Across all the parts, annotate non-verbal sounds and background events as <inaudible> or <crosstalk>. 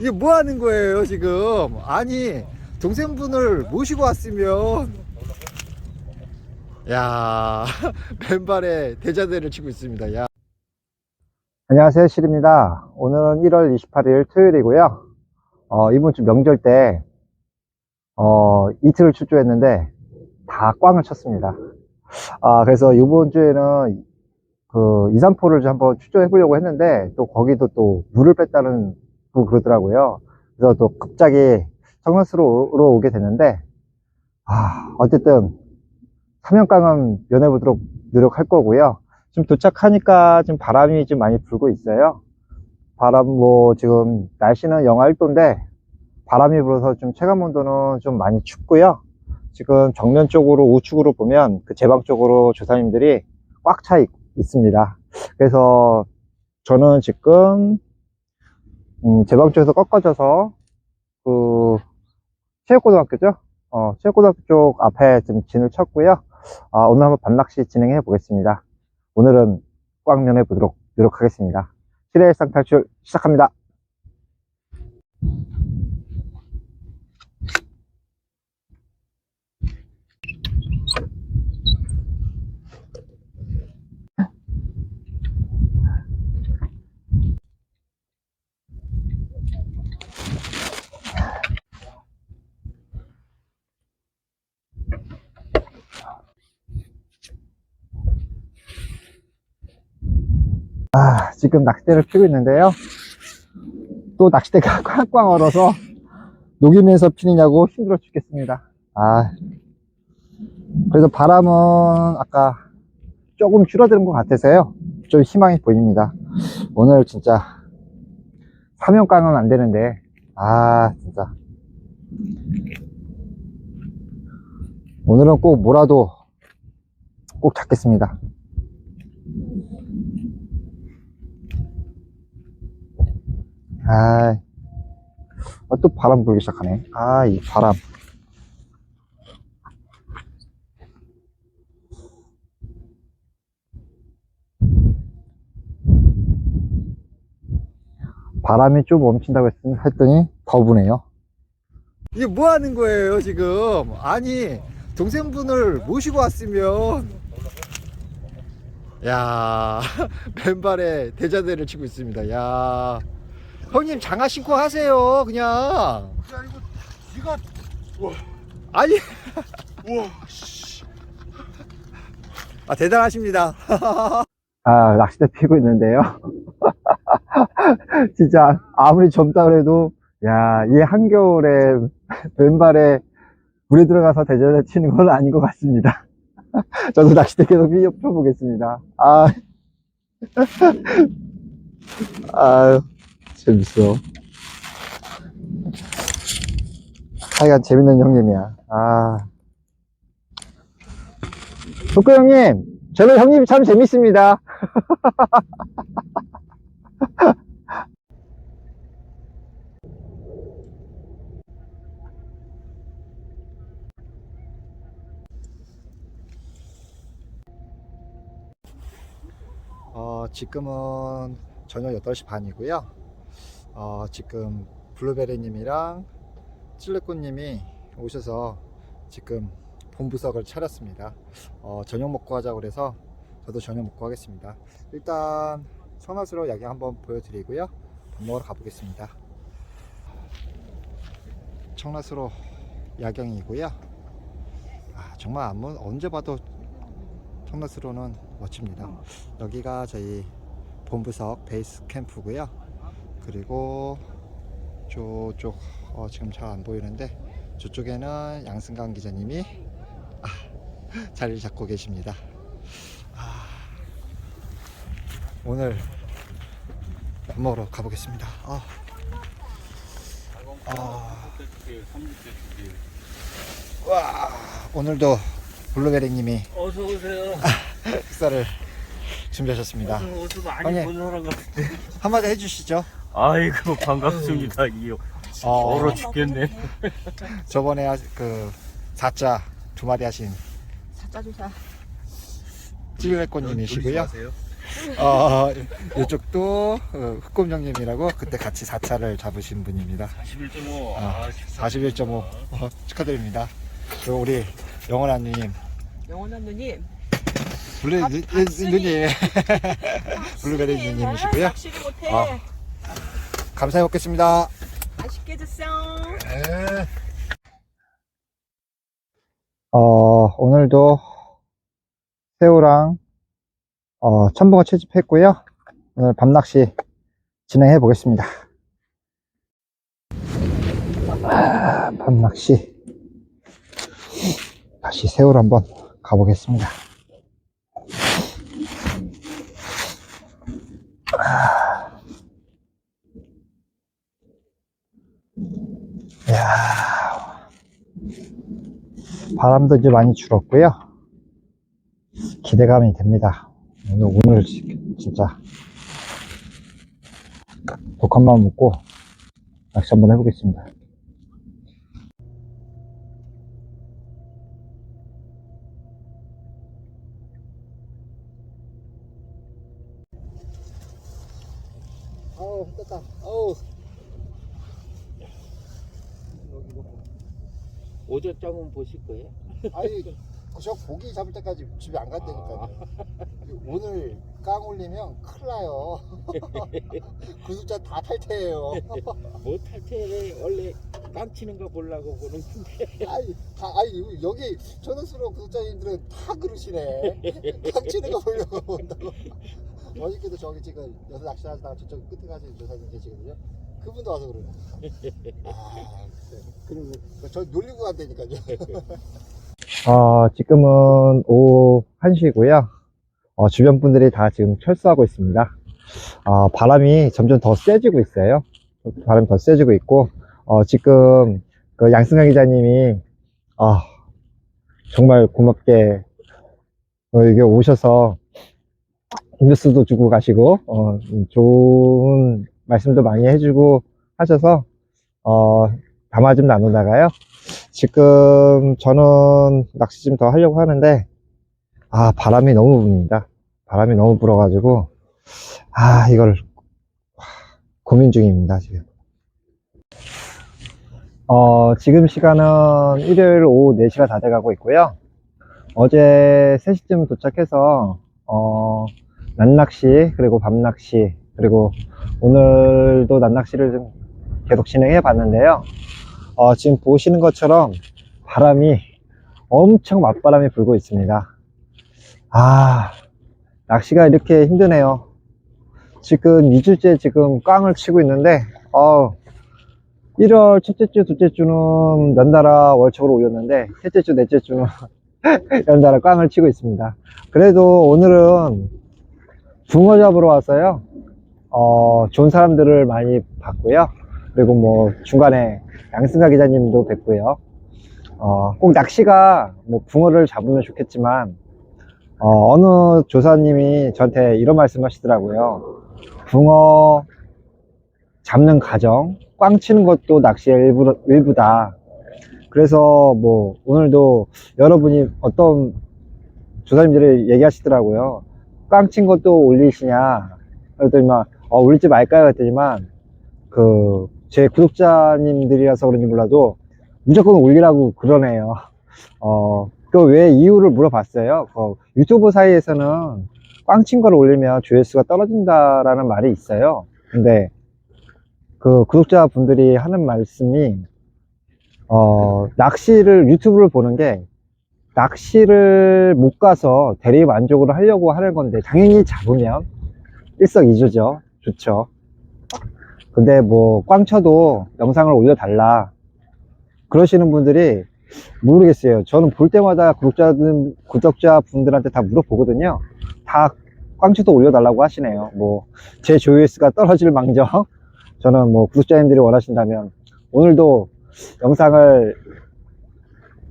이게 뭐 하는 거예요, 지금? 아니, 동생분을 모시고 왔으면. 야, <laughs> 맨발에 대자대를 치고 있습니다. 야. 안녕하세요, 실입니다. 오늘은 1월 28일 토요일이고요. 어, 이번 주 명절 때, 어, 이틀을 출조했는데, 다 꽝을 쳤습니다. 아, 그래서 이번 주에는 그 2, 3포를 한번 출조해 보려고 했는데, 또 거기도 또 물을 뺐다는 또 그러더라고요. 그래서 또 갑자기 청라스로 오게 됐는데, 아, 어쨌든, 3연강은 면해보도록 노력할 거고요. 지금 도착하니까 지금 바람이 좀 많이 불고 있어요. 바람 뭐 지금 날씨는 영하 1도인데 바람이 불어서 좀 체감 온도는 좀 많이 춥고요. 지금 정면 쪽으로 우측으로 보면 그 제방 쪽으로 조사님들이 꽉 차 있습니다. 그래서 저는 지금 음, 제방 쪽에서 꺾어져서 그 체육고등학교죠. 어, 체육고등학교 쪽 앞에 지금 진을 쳤고요. 아, 오늘 한번 반낚시 진행해 보겠습니다. 오늘은 꽉 면해 보도록 노력하겠습니다. 실내일상 탈출 시작합니다. 아, 지금 낚싯대를 피고 있는데요. 또 낚싯대가 <laughs> 꽝꽝 얼어서 녹이면서 피느냐고 힘들어 죽겠습니다. 아, 그래도 바람은 아까 조금 줄어드는 것 같아서요. 좀 희망이 보입니다. 오늘 진짜 사면깡은 안 되는데, 아, 진짜. 오늘은 꼭 뭐라도 꼭 잡겠습니다. 아, 아, 또 바람 불기 시작하네. 아, 이 바람. 바람이 좀 멈춘다고 했, 했더니 더 부네요. 이게 뭐 하는 거예요, 지금? 아니, 동생분을 모시고 왔으면. 야, <laughs> 맨발에 대자대를 치고 있습니다. 야. 형님 장화 신고 하세요 그냥. 야 이거 네가 아니. 우와. 씨. 아 대단하십니다. 아 낚싯대 피고 있는데요. <laughs> 진짜 아무리 젊다 그래도 야 이 한겨울에 왼발에 물에 들어가서 대전에 치는 건 아닌 것 같습니다. <laughs> 저도 낚싯대 계속 펴보겠습니다. 아. <laughs> 아유 재밌어. 하여간 재밌는 형님이야. 아. 독구 형님, 저는 형님이 참 재밌습니다. <laughs> 어, 지금은 저녁 8시 반이고요. 어, 지금 블루베리님이랑 찔레꽃님이 오셔서 지금 본부석을 차렸습니다. 어, 저녁 먹고 하자고 그래서 저도 저녁 먹고 하겠습니다. 일단 성화스러운 야경 한번 보여드리고요. 밥 먹으러 가보겠습니다. 청라스로 야경이고요. 아, 정말 안무 언제 봐도 청라스로는 멋집니다. 여기가 저희 본부석 베이스 캠프고요. 그리고 저쪽 어, 지금 잘 안 보이는데 저쪽에는 양승강 기자님이 아, <laughs> 자리를 잡고 계십니다. 아, 오늘 밥 먹으러 가보겠습니다. 아, 아, 와 오늘도 블루베리님이 어서 오세요. <laughs> 식사를 준비하셨습니다. 옷을 많이 형님. 본 사람 같은데. 한마디 해주시죠. 아이고 반갑습니다. 이 어, 얼어 죽겠네. 저번에 하- 그 4자 두 마리 하신 사자 조사. 찔레꽃님이시고요. 어, 이쪽도 어, 흑곰정님이라고 그때 같이 4차를 잡으신 분입니다. 41.5. 아, 41.5 어, 축하드립니다. 그리고 우리 영원한 누님, 영원한 누님. 누, 박순이. 누님, <laughs> 블루베리 누님이시고요. 낚시를 못해. 아. 감사히 먹겠습니다. 맛있게 드세요. 네. 어, 오늘도 새우랑 어, 천붕어 채집했고요. 오늘 밤낚시 진행해 보겠습니다. 아, 밤낚시 다시 새우를 한번 가보겠습니다. 이야, 바람도 이제 많이 줄었고요. 기대감이 됩니다. 오늘, 오늘 지- 진짜 독한 마음 먹고 낚시 한번 해보겠습니다. 아우, 떴다. 아우. 오젓장은 보실 거예요? 아니 저 고기 잡을 때까지 집에 안 간다니까요. 오늘 깡 올리면 큰일 나요. <laughs> 구독자 다 탈퇴해요. 뭐 탈퇴를 원래 깡 치는 거 보려고 보는 건데. 아니, 다, 아니 여기 천원수로 구독자님들은 다 그러시네. 깡 치는 거 보려고 본다고. <laughs> 어저께도 저기 지금 여섯 낚시하다가 저쪽 끝에 가서 조사님 계시거든요. 그분도 와서 그러네. <laughs> 아, 그리고 저 놀리고 간다니까요. 어, 지금은 오후 1시고요. 어, 주변 분들이 다 지금 철수하고 있습니다. 아, 바람이 점점 더 세지고 있어요. 바람이 더 세지고 있고, 어, 지금 그 양승현 기자님이, 아, 정말 고맙게, 어, 이게 오셔서 뉴스도 주고 가시고, 어, 좋은 말씀도 많이 해주고 하셔서, 어, 담화 좀 나누다가요. 지금 저는 낚시 좀 더 하려고 하는데, 아, 바람이 너무 붑니다. 바람이 너무 불어가지고, 아, 이걸 고민 중입니다, 지금. 어, 지금 시간은 일요일 오후 4시가 다 돼가고 있고요. 어제 3시쯤 도착해서, 어, 낮낚시, 그리고 밤낚시, 그리고 오늘도 낮낚시를 좀 계속 진행해 봤는데요. 어, 지금 보시는 것처럼 바람이 엄청 맞바람이 불고 있습니다. 아, 낚시가 이렇게 힘드네요. 지금 2주째 지금 꽝을 치고 있는데, 어, 1월 첫째 주, 둘째 주는 연달아 월척으로 올렸는데, 셋째 주, 넷째 주는 <laughs> 연달아 꽝을 치고 있습니다. 그래도 오늘은 붕어 잡으러 왔어요. 어, 좋은 사람들을 많이 봤고요. 그리고 뭐 중간에 양승가 기자님도 뵙고요. 어, 꼭 낚시가 뭐 붕어를 잡으면 좋겠지만, 어, 어느 조사님이 저한테 이런 말씀 하시더라고요. 붕어 잡는 과정, 꽝 치는 것도 낚시의 일부, 일부다. 그래서 뭐 오늘도 여러분이 어떤 조사님들이 얘기하시더라고요. 꽝 친 것도 올리시냐? 그랬더니 막, 어, 올리지 말까요? 했더니만, 그, 제 구독자님들이라서 그런지 몰라도 무조건 올리라고 그러네요. <laughs> 어, 그 왜 이유를 물어봤어요. 어, 유튜브 사이에서는 꽝친 거를 올리면 조회수가 떨어진다라는 말이 있어요. 근데 그 구독자분들이 하는 말씀이 어, 낚시를 유튜브를 보는 게 낚시를 못 가서 대리 만족을 하려고 하는 건데 당연히 잡으면 일석이조죠. 좋죠. 근데 뭐 꽝 쳐도 영상을 올려달라 그러시는 분들이 모르겠어요. 저는 볼 때마다 구독자들, 구독자 분들한테 다 물어보거든요. 다 꽝쳐도 올려달라고 하시네요. 뭐, 제 조회수가 떨어질 망정. <laughs> 저는 뭐, 구독자님들이 원하신다면, 오늘도 영상을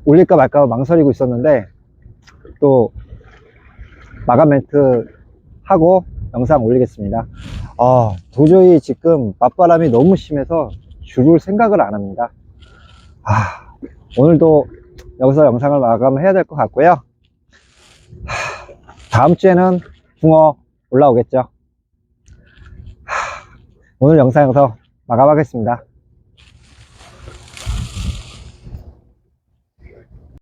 올릴까 말까 망설이고 있었는데, 또, 마감 멘트 하고 영상 올리겠습니다. 아, 도저히 지금 맞바람이 너무 심해서 줄을 생각을 안 합니다. 아, 오늘도 여기서 영상을 마감해야 될 것 같고요. 하, 다음 주에는 붕어 올라오겠죠. 하, 오늘 영상 여기서 마감하겠습니다.